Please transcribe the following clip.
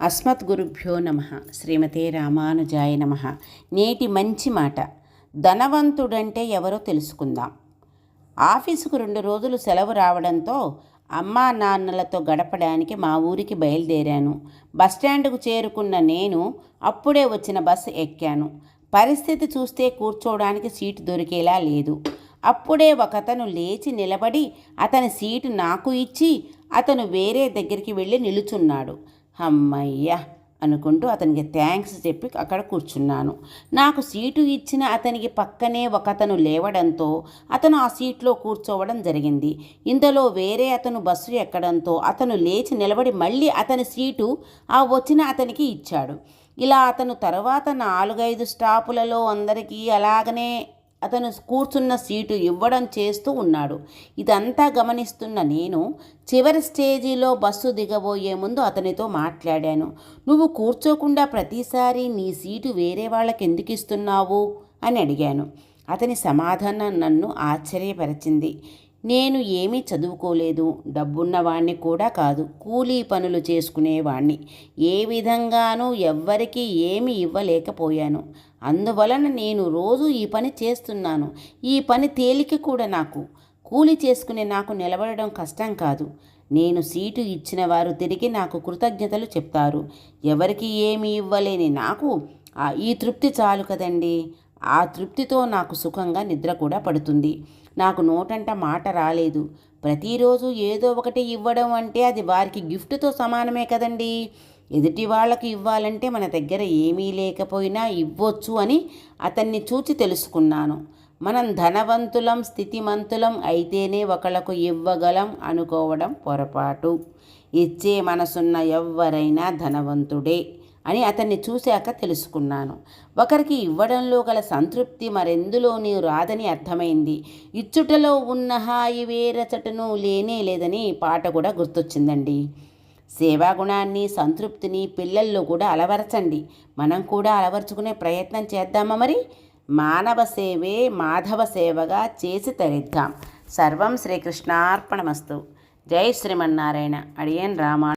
అస్మద్గురుభ్యో నమ. శ్రీమతే రామానుజాయ నమ. నేటి మంచి మాట. ధనవంతుడంటే ఎవరో తెలుసుకుందాం. ఆఫీసుకు రెండు రోజులు సెలవు రావడంతో అమ్మా నాన్నలతో గడపడానికి మా ఊరికి బయలుదేరాను. బస్టాండ్కు చేరుకున్న నేను అప్పుడే వచ్చిన బస్సు ఎక్కాను. పరిస్థితి చూస్తే కూర్చోవడానికి సీటు దొరికేలా లేదు. అప్పుడే ఒకతను లేచి నిలబడి అతని సీటు నాకు ఇచ్చి అతను వేరే దగ్గరికి వెళ్ళి నిలుచున్నాడు. అమ్మయ్య అనుకుంటూ అతనికి థ్యాంక్స్ చెప్పి అక్కడ కూర్చున్నాను. నాకు సీటు ఇచ్చిన అతనికి పక్కనే ఒకతను లేవడంతో అతను ఆ సీట్లో కూర్చోవడం జరిగింది. ఇంతలో వేరే అతను బస్సు ఎక్కడంతో అతను లేచి నిలబడి మళ్ళీ అతని సీటు ఆ వచ్చిన అతనికి ఇచ్చాడు. ఇలా అతను తర్వాత నాలుగైదు స్టాపులలో అందరికీ అలాగనే అతను కూర్చున్న సీటు ఇవ్వడం చేస్తూ ఉన్నాడు. ఇదంతా గమనిస్తున్న నేను చివరి స్టేజీలో బస్సు దిగబోయే ముందు అతనితో మాట్లాడాను. నువ్వు కూర్చోకుండా ప్రతిసారి నీ సీటు వేరే వాళ్ళకి ఎందుకు ఇస్తున్నావు? అని అడిగాను. అతని సమాధానం నన్ను ఆశ్చర్యపరిచింది. నేను ఏమీ చదువుకోలేదు. డబ్బున్నవాణ్ణి కూడా కాదు. కూలీ పనులు చేసుకునేవాణ్ణి. ఏ విధంగానూ ఎవ్వరికీ ఏమి ఇవ్వలేకపోయాను. అందువలన నేను రోజు ఈ పని చేస్తున్నాను. ఈ పని తేలిక కూడా నాకు. కూలి చేసుకునే నాకు నిలబడడం కష్టం కాదు. నేను సీటు ఇచ్చిన వారు తిరిగి నాకు కృతజ్ఞతలు చెప్తారు. ఎవరికి ఏమి ఇవ్వలేని నాకు. ఈ తృప్తి చాలు కదండి. ఆ తృప్తితో నాకు సుఖంగా నిద్ర కూడా పడుతుంది. నాకు నోటంట మాట రాలేదు. ప్రతిరోజు ఏదో ఒకటి ఇవ్వడం అంటే అది వారికి గిఫ్ట్తో సమానమే కదండి. ఎదుటి వాళ్ళకి ఇవ్వాలంటే మన దగ్గర ఏమీ లేకపోయినా ఇవ్వచ్చు అని అతన్ని చూచి తెలుసుకున్నాను. మనం ధనవంతులం స్థితిమంతులం అయితేనే ఒకళ్ళకు ఇవ్వగలం అనుకోవడం పొరపాటు. ఇచ్చే మనసున్న ఎవ్వరైనా ధనవంతుడే. అని అతన్ని చూశాక తెలుసుకున్నాను. ఒకరికి ఇవ్వడంలో గల సంతృప్తి మరెందులోనూ రాదని అర్థమైంది. ఇచ్చుటలో ఉన్న హాయి వేరచటను లేనే లేదని పాట కూడా గుర్తొచ్చిందండి. సేవాగుణాన్ని సంతృప్తిని పిల్లల్లో కూడా అలవరచండి. మనం కూడా అలవరుచుకునే ప్రయత్నం చేద్దామా మరి? మానవ సేవే మాధవ సేవగా చేసి తరిద్దాం. సర్వం శ్రీకృష్ణార్పణమస్తు. జై శ్రీమన్నారాయణ. అడియన్ రామా